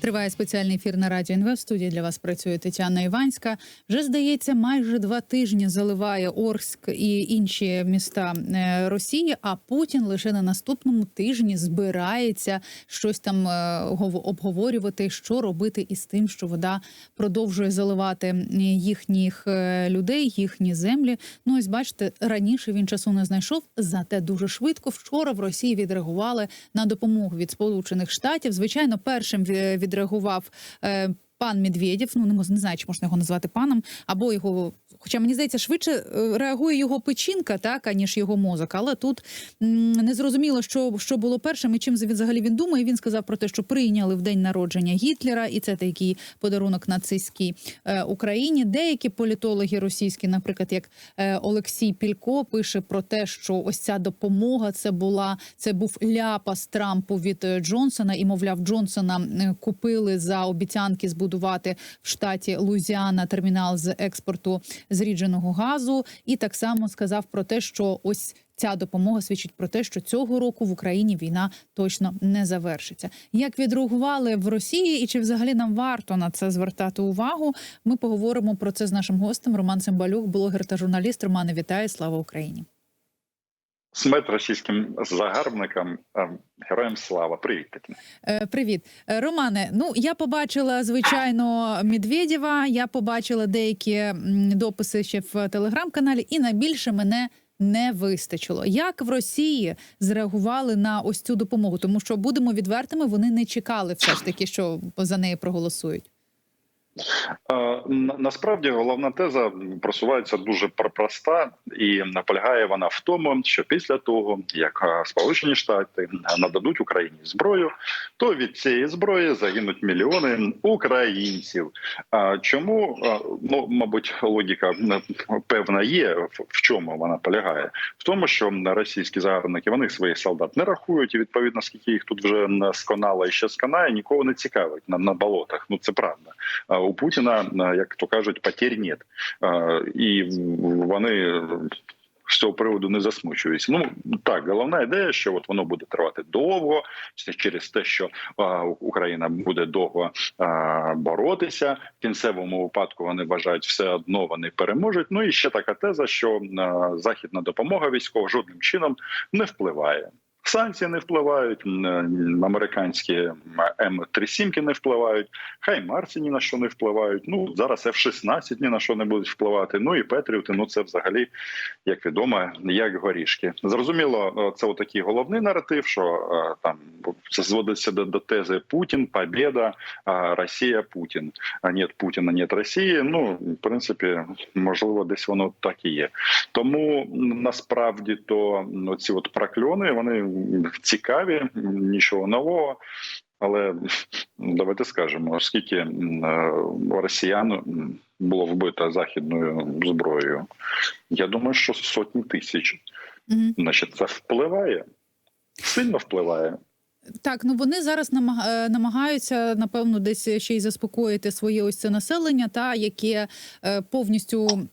Триває спеціальний ефір на радіо НВ. В студії для вас працює Тетяна Іванська. Вже здається, майже два тижні заливає Орськ і інші міста е, Росії. А Путін лише на наступному тижні збирається щось там е, обговорювати, що робити із тим, що вода продовжує заливати їхніх е, людей, їхні землі. Ну ось бачите, раніше він часу не знайшов. Зате дуже швидко вчора в Росії відреагували на допомогу від Сполучених Штатів. Звичайно, першим ві- відреагував. Е, пан Медведєв. Ну не знаю, чи можна його назвати паном, або його. Хоча мені здається, швидше е, реагує його печінка, так аніж його мозок. Але тут не зрозуміло, що, що було першим і чим взагалі він думає. Він сказав про те, що прийняли в день народження Гітлера, і це такий подарунок нацистській е, Україні. Деякі політологи російські, наприклад, як е, Олексій Пілько, пише про те, що ось ця допомога це була це був ляпас Трампу від е, Джонсона, і мовляв, Джонсона е, купили за обіцянки збудувати в штаті Луїзіана термінал з експорту зрідженого газу. І так само сказав про те, що ось. Ця допомога свідчить про те, що цього року в Україні війна точно не завершиться. Як відреагували в Росії, і чи взагалі нам варто на це звертати увагу? Ми поговоримо про це з нашим гостем. Роман Цимбалюк, блогер та журналіст. Романе, вітаю! Слава Україні! Смерть російським загарбникам, героям слава. Привіт, Тетяна. Е, Привіт, Е, Романе. Ну я побачила звичайно Медведєва. Я побачила деякі дописи ще в телеграм-каналі, і найбільше мене. Не вистачило. Як в Росії зреагували на ось цю допомогу? Тому що будемо відвертими, вони не чекали все ж таки, що за неї проголосують. Е, на- Насправді головна теза просувається дуже пр- проста, і наполягає вона в тому, що після того, як е, Сполучені Штати нададуть Україні зброю, то від цієї зброї загинуть мільйони українців. А чому Е, ну мабуть логіка е, певна є в чому вона полягає? В тому, що російські загарбники вони своїх солдат не рахують, і відповідно, скільки їх тут вже е, сконало і ще сканає, нікого не цікавить на, на болотах. Ну це правда. А у Путіна, е, як то кажуть, потерь нет. І вони з цього приводу не засмучуються. Ну так, головна ідея, що от воно буде тривати довго, через те, що е, Україна буде довго е, боротися. В кінцевому випадку вони вважають, все одно вони переможуть. Ну і ще така теза, що е, західна допомога військова жодним чином не впливає. Санкції не впливають, е, американські М37 не впливають, Хаймарси ні на що не впливають. Ну зараз F-16 ні на що не будуть впливати. Ну і Петріоти, ну це взагалі, як відомо, як горішки. Зрозуміло, е, це отакий головний наратив, що е, там це зводиться до, до тези Путін, Побєда, Росія, Путін. А нет Путіна, нет Росії. Ну, в принципі, можливо, десь воно так і є. Тому насправді то ці от прокльони вони цікаві, нічого нового. Але давайте скажемо, скільки е, росіян було вбито західною зброєю. Я думаю, що сотні тисяч. Мгм. Значить, це впливає, сильно впливає. Так, ну вони зараз е, намагаються напевно десь ще й заспокоїти своє ось це населення, та яке е, повністю.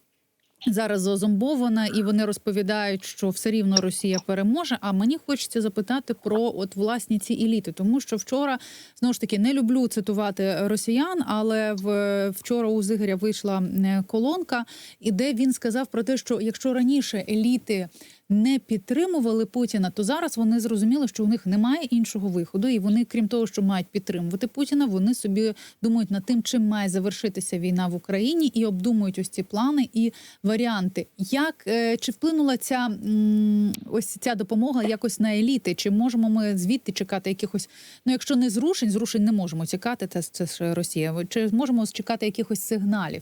Зараз зазомбована, і вони розповідають, що все рівно Росія переможе. А мені хочеться запитати про от власні ці еліти, тому що вчора знову ж таки не люблю цитувати росіян, але в вчора у Зигоря вийшла е, колонка, і де він сказав про те, що якщо раніше еліти не підтримували Путіна, то зараз вони зрозуміли, що у них немає іншого виходу, і вони, крім того, що мають підтримувати Путіна, вони собі думають над тим, чим має завершитися війна в Україні, і обдумують ось ці плани і варіанти. Як е, чи вплинула ця ось ця допомога якось на еліти? Чи можемо ми звідти чекати якихось? Ну, якщо не зрушень, зрушень не можемо чекати. Це, це ж Росія. Чи зможемо чекати якихось сигналів?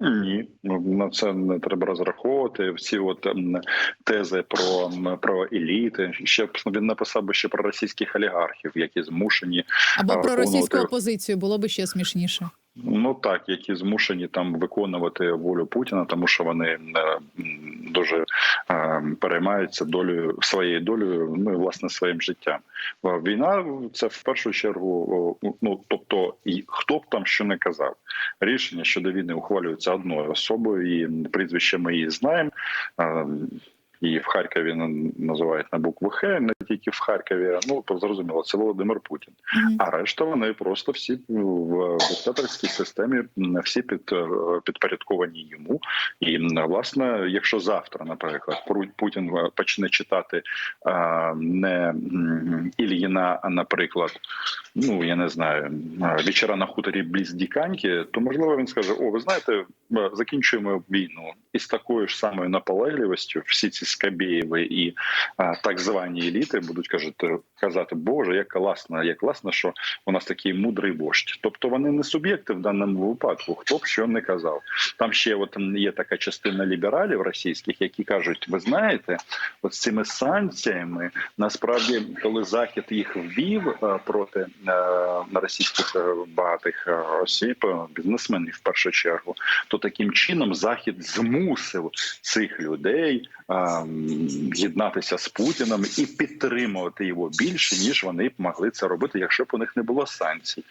Ні, ну, на це не треба розраховувати. Всі от ем, тези про, про еліти. Ще б він написав би ще про російських олігархів, які змушені Або про російську опозицію було би ще смішніше. Ну так, які змушені там виконувати волю Путіна, тому що вони е, дуже е, переймаються долею своєю долею, ну і власне своїм життям. Е, Війна це в першу чергу. Ну тобто, і хто б там що не казав, рішення щодо війни ухвалюється одною особою, і прізвище ми її знаємо. Е, і в Харкові називають на букву Х, не тільки в Харкові. Ну зрозуміло, це Володимир Путін. Мгм. А решта вони просто всі в диктаторській системі всі під е, підпорядковані йому. І власне, якщо завтра, наприклад, Путін е, почне читати а, не Ільїна, а наприклад, ну я не знаю, е, вечора на хуторі бліз Діканьки, то можливо він скаже: О, ви знаєте, е, закінчуємо війну, і з такою ж самою наполегливістю всі ці Скабєєви і а, так звані еліти будуть кажуть, казати, Боже, як класно, як класно, що у нас такий мудрий вождь. Тобто вони не суб'єкти в даному випадку, хто б що не казав. Там ще от є така частина лібералів російських, які кажуть: ви знаєте, от з цими санкціями насправді, коли захід їх ввів е, проти е, російських е, багатих е, осіб, е, бізнесменів в першу чергу, то таким чином захід змусив цих людей е, єднатися з Путіним і підтримувати його більше ніж вони б могли це робити, якщо б у них не було санкцій.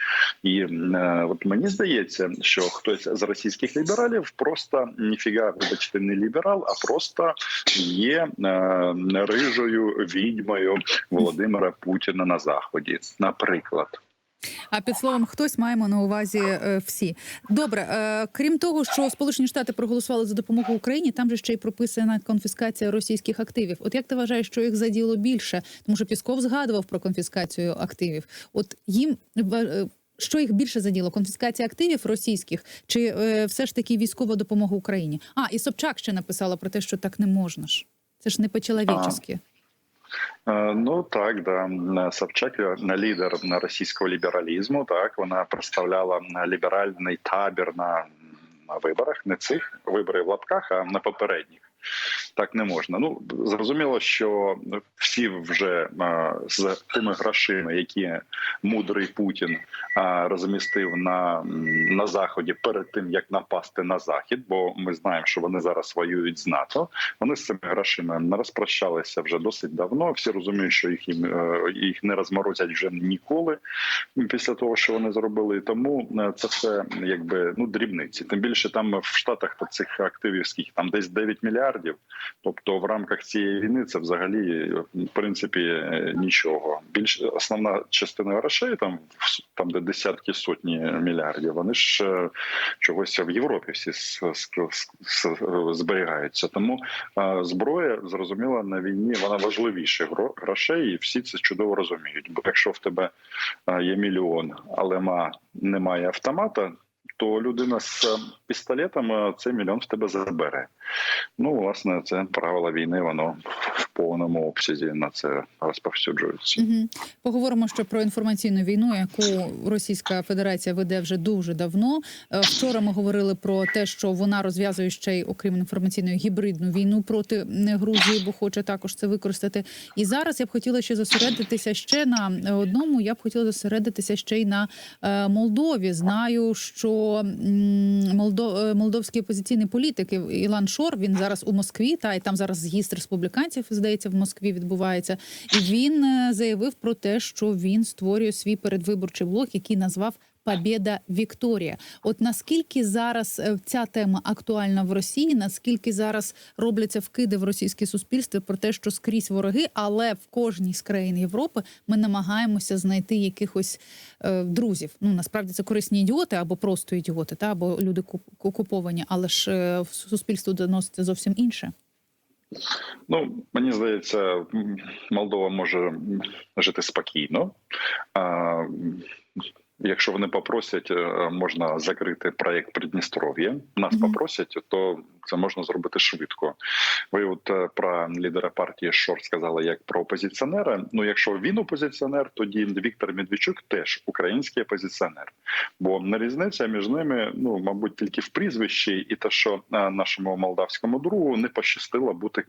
І е, от мені здається, що хтось з російських лібералів просто ніфіга, вибачте, не ліберал, а просто є е, рижою відьмою Володимира Путіна на заході, наприклад. А під словом, хтось маємо на увазі е, всі. Добре, е, крім того, що Сполучені Штати проголосували за допомогу Україні, там же ще й прописана конфіскація російських активів. От як ти вважаєш, що їх заділо більше? Тому що Пісков згадував про конфіскацію активів. От їм е, що їх більше заділо? Конфіскація активів російських чи е, все ж таки військова допомога Україні? А і Собчак ще написала про те, що так не можна ж. Це ж не по-чоловічески. Е, Ну так, да Собчак е, лідер російського лібералізму. Так вона представляла ліберальний табір на, на виборах, не цих виборів в лапках, а на попередніх. Так не можна. Ну зрозуміло, що всі вже а, з тими грошима, які мудрий Путін а, розмістив на, на заході перед тим як напасти на захід, бо ми знаємо, що вони зараз воюють з НАТО. Вони з цими грошима не розпрощалися вже досить давно. Всі розуміють, що їх е, їх не розморозять вже ніколи після того, що вони зробили. Тому е, це все якби ну дрібниці. Тим більше там в Штатах то цих активів скільки там десь 9 мільярдів. Тобто, в рамках цієї війни це взагалі в принципі е, нічого. Більш основна частина грошей, там там де десятки сотні мільярдів. Вони ж е, чогось в Європі всі зберігаються. Тому е, зброя зрозуміло на війні вона важливіше грошей, і всі це чудово розуміють. Бо якщо в тебе є мільйон, але ма немає автомата. То людина з е, пістолетом е, цей мільйон в тебе забере. Ну, власне, це правило війни, воно повному обсязі на це розповсюджується. Угу. Поговоримо ще про інформаційну війну, яку Російська Федерація веде вже дуже давно. Е, Вчора ми говорили про те, що вона розв'язує ще й окрім інформаційної гібридну війну проти е, Грузії, бо хоче також це використати. І зараз я б хотіла ще зосередитися ще на одному. Я б хотіла зосередитися ще й на е, Молдові. Знаю, що е, молдовський опозиційний політик Ілан Шор він зараз у Москві, та і там зараз з'їзд республіканців здається в Москві відбувається. І він е, заявив про те, що він створює свій передвиборчий блок, який назвав Побєда Вікторія. От наскільки зараз е, ця тема актуальна в Росії? Наскільки зараз робляться вкиди в російське суспільство про те, що скрізь вороги, але в кожній з країн Європи ми намагаємося знайти якихось е, друзів. Ну насправді це корисні ідіоти або просто ідіоти, та або люди куп- окуповані, але ж е, в суспільство доноситься зовсім інше. Ну мені здається, Молдова може жити спокійно. А, Якщо вони попросять, е, можна закрити проєкт Придністров'я. Нас Мгм. попросять, то це можна зробити швидко. Ви от е, про лідера партії Шор сказали як про опозиціонера. Ну, якщо він опозиціонер, тоді Віктор Медведчук теж український опозиціонер. Бо не різниця між ними, ну мабуть, тільки в прізвищі, і те, що е, нашому молдавському другу не пощастило бути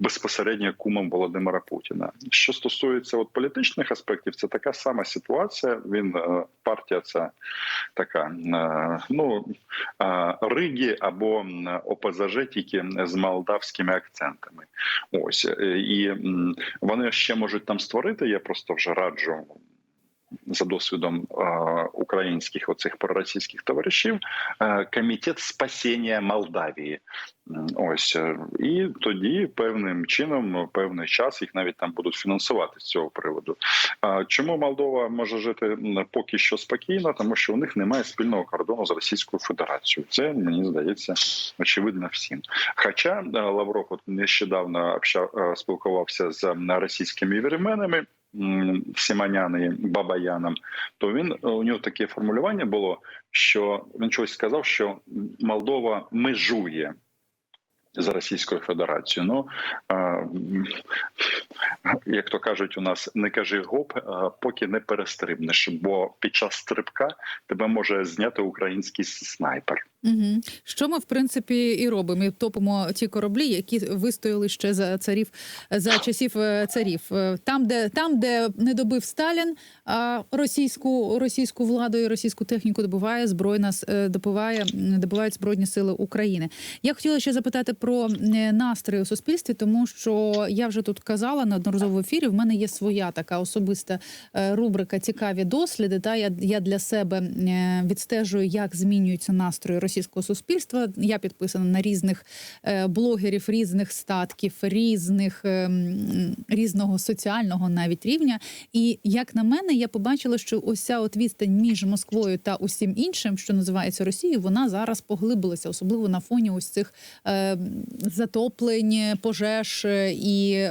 безпосередньо кумом Володимира Путіна. Що стосується от політичних аспектів, це така сама ситуація. Він е, партія ця така ну Ригі або м, ОПЗЖ тільки з молдавськими акцентами. Ось е, і вони ще можуть там створити. Я просто вже раджу за досвідом е, українських оцих проросійських товаришів е, комітет спасіння Молдавії. Ось е, і тоді певним чином, певний час їх навіть там будуть фінансувати з цього приводу. Чому Молдова може жити поки що спокійно? Тому що у них немає спільного кордону з Російською Федерацією. Це мені здається очевидно всім. Хоча Лавров от нещодавно спілкувався з російськими вірменами. Сіманяни Бабаяном, то він е, у нього таке формулювання було, що він щось сказав, що Молдова межує з Російською Федерацією. Ну м, як то кажуть, у нас не кажи гоп, поки не перестрибнеш, бо під час стрибка тебе може зняти український снайпер. Угу. Що ми в принципі і робимо? Ми топимо ті кораблі, які вистояли ще за царів за часів е, царів. Е, Там, де там, де не добив Сталін, а російську російську владу і російську техніку добуває збройна е, добуває добувають збройні сили України. Я хотіла ще запитати про настрої у суспільстві, тому що я вже тут казала неодноразово в ефірі. В мене є своя така особиста рубрика Цікаві досліди. Та я, я для себе відстежую, як змінюються настрої російського суспільства. Я підписана на різних е, блогерів, різних статків, різних е, різного соціального навіть рівня. І як на мене, я побачила, що ця от відстань між Москвою та усім іншим, що називається Росією, вона зараз поглибилася, особливо на фоні ось цих е, затоплень, пожеж е, і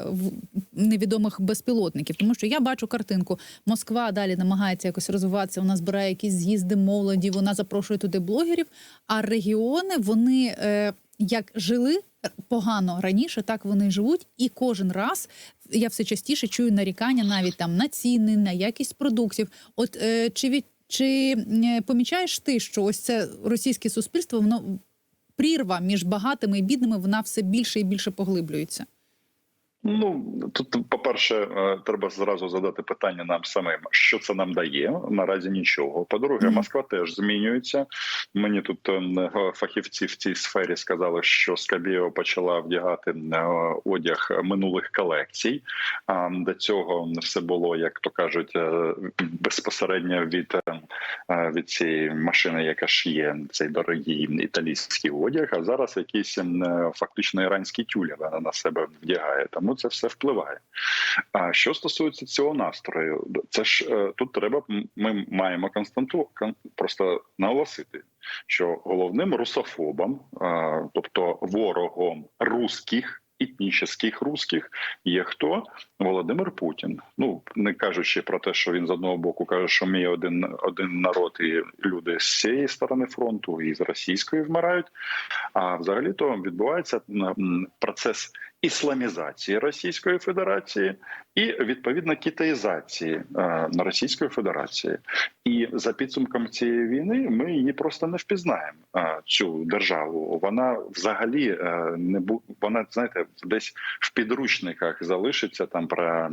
невідомих безпілотників. Тому що я бачу картинку. Москва далі намагається якось розвиватися. Вона збирає якісь з'їзди молоді, вона запрошує туди блогерів. А регіони вони е, як жили погано раніше, так вони живуть. І кожен раз я все частіше чую нарікання навіть там на ціни, на якість продуктів. От е, чи від чи е, помічаєш ти, що ось це російське суспільство, воно прірва між багатими і бідними, вона все більше і більше поглиблюється? Ну тут, по-перше, е, треба зразу задати питання нам самим, що це нам дає. Наразі нічого. По-друге, Москва теж змінюється. Мені тут е, фахівці в цій сфері сказали, що Скабєва почала вдягати е, одяг минулих колекцій. А до цього все було, як то кажуть, е, безпосередньо від, е, е, від цієї машини, яка ж є цей дорогий італійський одяг. А зараз якийсь е, фактично іранський тюль вона на себе вдягає. Тому це все впливає. А що стосується цього настрою, це ж е, тут треба ми маємо константу просто наголосити, що головним русофобом, тобто ворогом русських. Етнічних русських є хто Володимир Путін. Ну не кажучи про те, що він з одного боку каже, що ми один один народ, і люди з цієї сторони фронту і з російської вмирають. А взагалі то відбувається процес ісламізації Російської Федерації і відповідно китаїзації е, Російської Федерації. І за підсумком цієї війни ми її просто не впізнаємо. е, Цю державу вона взагалі е, не бу... вона знаєте, десь в підручниках залишиться там про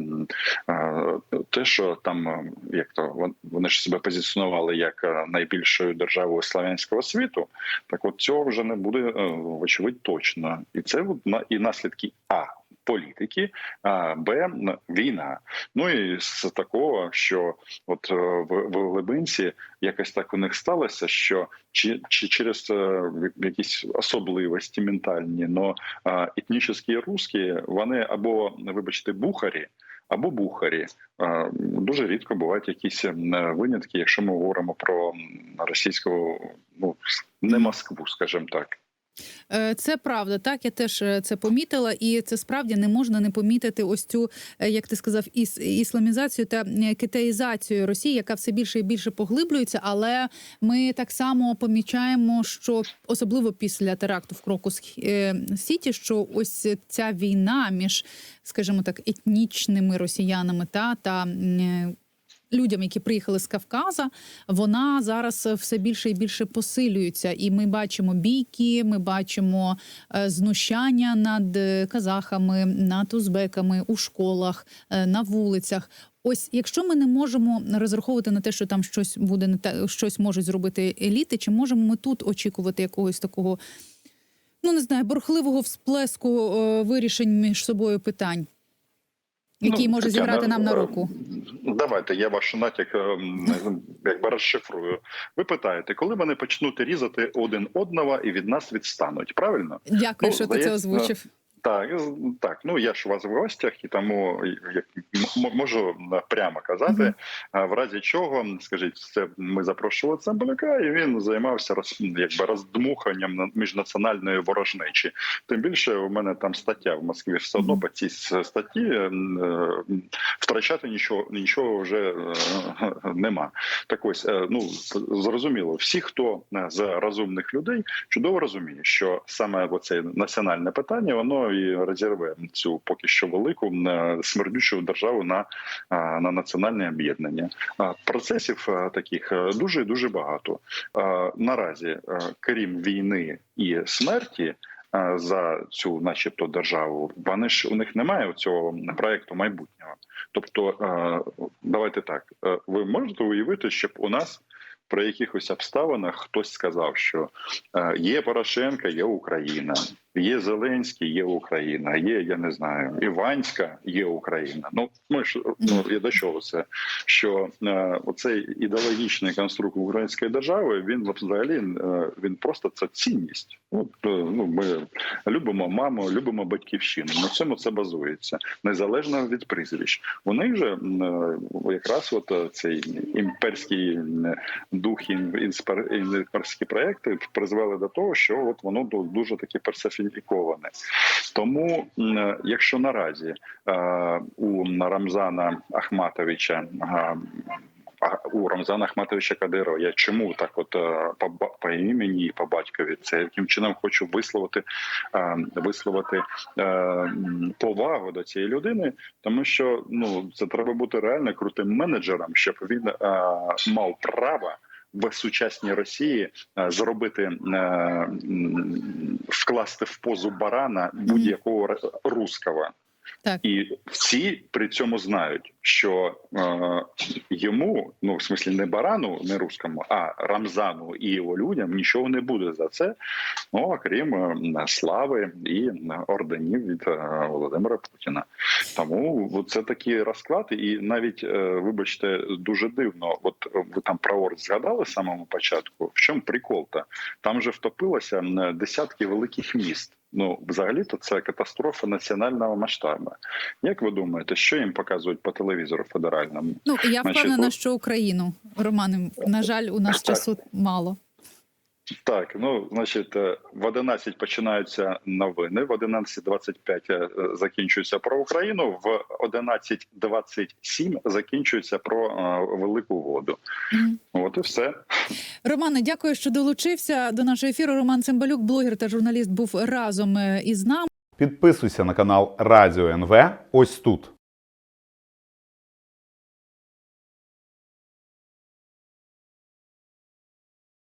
те, що там як то вон- вони ж себе позиціонували як найбільшою державою славянського світу. Так, от цього вже не буде вочевидь точно, і це і наслідки а. Політики, а б війна. Ну і з такого, що от е, в, в глибинці якось так у них сталося, що чи, чи через е, якісь особливості ментальні, но етнічні русські, вони або вибачте бухарі. Або бухарі дуже рідко бувають якісь винятки, якщо ми говоримо про російську, ну не Москву, скажімо так. Е, Це правда, так я теж е, це помітила, і це справді не можна не помітити ось цю, е, як ти сказав, іс ісламізацію та китаїзацію Росії, яка все більше і більше поглиблюється. Але ми так само помічаємо, що особливо після теракту в Крокус е, Сіті, що ось ця війна між, скажімо так, етнічними росіянами та та. Людям, які приїхали з Кавказа, вона зараз все більше і більше посилюється, і ми бачимо бійки, ми бачимо е, знущання над е, казахами, над узбеками у школах, е, на вулицях. Ось, якщо ми не можемо розраховувати на те, що там щось буде не те, щось можуть зробити еліти, чи можемо ми тут очікувати якогось такого, ну не знаю, бурхливого всплеску е, вирішень між собою питань? який Ну, може зіграти нам на руку? Давайте я ваш натяк ем, якби розшифрую. Ви питаєте, коли вони почнуть різати один одного і від нас відстануть? Правильно? Дякую, ну, що ти це озвучив. Так, так. Ну я ж у вас в гостях, і тому як можу прямо казати, Мгм. а в разі чого, скажіть, це ми запрошували Цимбалюка, і він займався роз, якби роздмуханням на- міжнаціональної ворожнечі. Тим більше у мене там стаття в Москві все одно по цій статті е, втрачати нічого нічого вже е, нема. Так ось е, ну зрозуміло, всі, хто з розумних людей, чудово розуміє, що саме оце національне питання воно і розірве цю поки що велику е, смердючу державу на, на національне об'єднання. Процесів е, таких е, дуже дуже багато. Наразі, крім війни і смерті. За цю, начебто, державу, вони ж у них немає цього проекту майбутнього. Тобто, давайте так. Ви можете уявити, щоб у нас при якихось обставинах хтось сказав, що є Порошенка, є Україна, є Зеленський, є Україна, є я не знаю, Іванська, є Україна. Ну ми ж ну я до чого це? Що е, оцей ідеологічний конструкт української держави він взагалі е, він просто це цінність. От е, ну ми любимо маму, любимо батьківщину. На цьому це базується незалежно від прізвищ. У них же е, якраз от е, цей імперський дух імперські проекти призвели до того, що от воно ду- дуже таке персоніфіковане. Тому, е, якщо наразі е, у Рамзана Ахматовича е, у Рамзана Ахматовича Кадирова. Я чому так, от по, по імені і по батькові, це яким чином хочу висловити висловити повагу до цієї людини, тому що ну це треба бути реально крутим менеджером, щоб він мав право. В сучасній Росії е, зробити е, вкласти в позу барана будь-якого русского. Так. І всі при цьому знають, що е, йому, ну в смислі не барану, не русскому, а Рамзану і його людям нічого не буде за це. Ну окрім е, слави і е, орденів від е, Володимира Путіна. Тому це такий розклад, і навіть е, вибачте, дуже дивно. От ви там про Орд згадали з самого початку. В чому прикол-то? Там же втопилося десятки великих міст. Ну, взагалі-то це катастрофа національного масштабу. Як ви думаєте, що їм показують по телевізору федеральному? Ну я впевнена, Значить, що Україну Романе, на жаль, у нас Так. часу мало. Так, ну значить, е, в 11 починаються новини, в 11.25 е, закінчується про Україну, в 11.27 закінчується про е, велику воду. Мгм. От і все. Романе, дякую, що долучився до нашого ефіру. Роман Цимбалюк, блогер та журналіст, був разом е, із нами. Підписуйся на канал Радіо НВ ось тут.